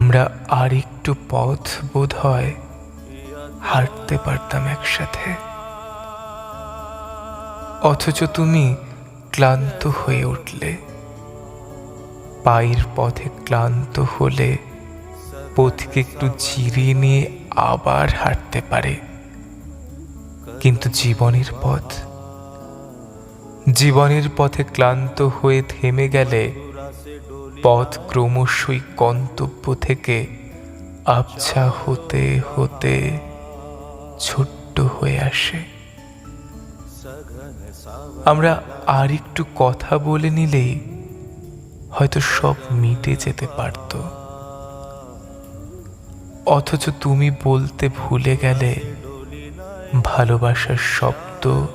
আমরা আর একটু পথ বোধ হয় হাঁটতে পারতাম একসাথে। অথচ তুমি ক্লান্ত হয়ে উঠলে। পায়ের পথে ক্লান্ত হলে পথকে একটু জিরিয়ে নিয়ে আবার হাঁটতে পারে। কিন্তু জীবনের পথ জীবনের পথে ক্লান্ত হয়ে থেমে গেলে পথ ক্রমশই গন্তব্য থেকে আবছা হতে হতে ছোট্ট হয়ে আসে। আমরা আর একটু কথা বলে নিলেই হয়তো সব মিটে যেতে পারত। অথচ তুমি বলতে ভুলে গেলে ভালোবাসার শব্দ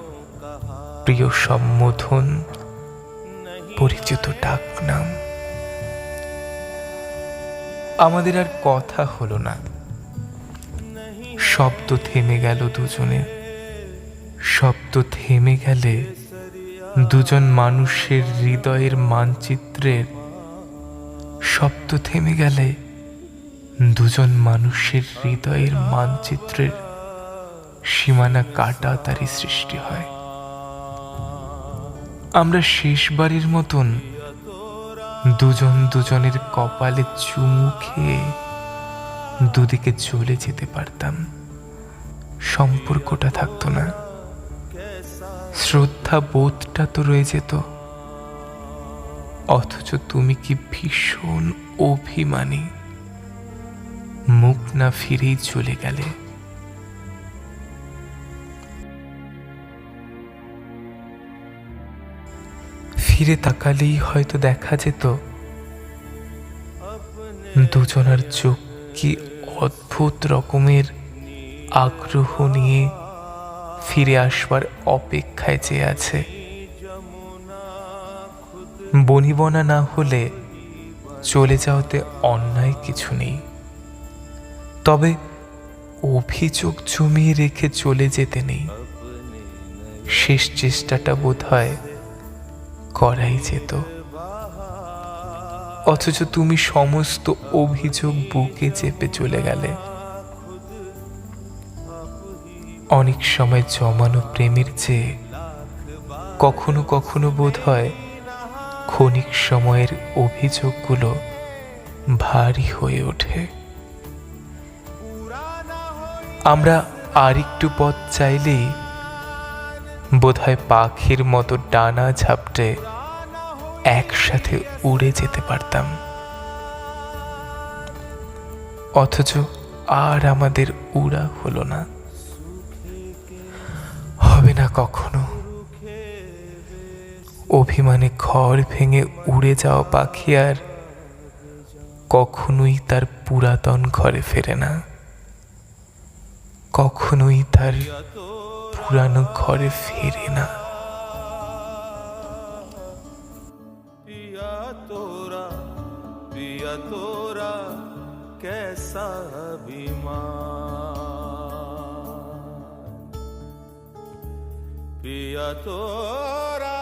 প্রিয় সম্বোধন পরিচিত ডাকনাম। আমাদের আর কথা হলো না। শব্দ থেমে গেল দুজনে। শব্দ থেমে গেলে দুজন মানুষের হৃদয়ের মানচিত্রের শব্দ থেমে গেলে দুজন মানুষের হৃদয়ের মানচিত্রের সীমানা কাটা তারই সৃষ্টি হয়। আমরা শেষবারের মতন দুজন দুজনের কপালে চুমু খেয়ে দুদিকে চলে যেতে পারতাম। সম্পর্কটা থাকতো না। শ্রদ্ধা বোধটা তো রয়ে যেত অথচ তুমি কি ভীষণ অভিমানী। মুখ না ফিরেই চলে গেলে। ফিরে তাকালেই হয়তো দেখা যেত দুজনার চোখ কি অদ্ভুত রকমের আগ্রহ নিয়ে ফিরে আসবার অপেক্ষায় চেয়ে আছে। বনিবনা না হলে চলে যাওয়াতে অন্যায় কিছু নেই। তবে অভিযোগ জমিয়ে রেখে চলে যেতে নেই। শেষ চেষ্টাটা বোধ হয় করাই যেত অথচ তুমি সমস্ত অভিযোগ বুকে চেপে চলে গেলে। অনেক সময় জমানো প্রেমের চেয়ে কখনো কখনো বোধ হয় ক্ষণিক সময়ের অভিযোগগুলো ভারী হয়ে ওঠে। আমরা আর একটু পথ চাইলেই বোধহয় পাখির মতো ডানা ঝাপটে একসাথে উড়ে যেতে পারতাম। অথচ আর আমাদের উড়া হলো না। হবে না কখনো। অভিমানে ঘর ভেঙে উড়ে যাওয়া পাখি আর কখনোই তার পুরাতন ঘরে ফেরে না। কখনোই তার পুরানো ঘরে ফেরে না पिया तोरा पिया तोरा कैसा अभिमान पिया तोरा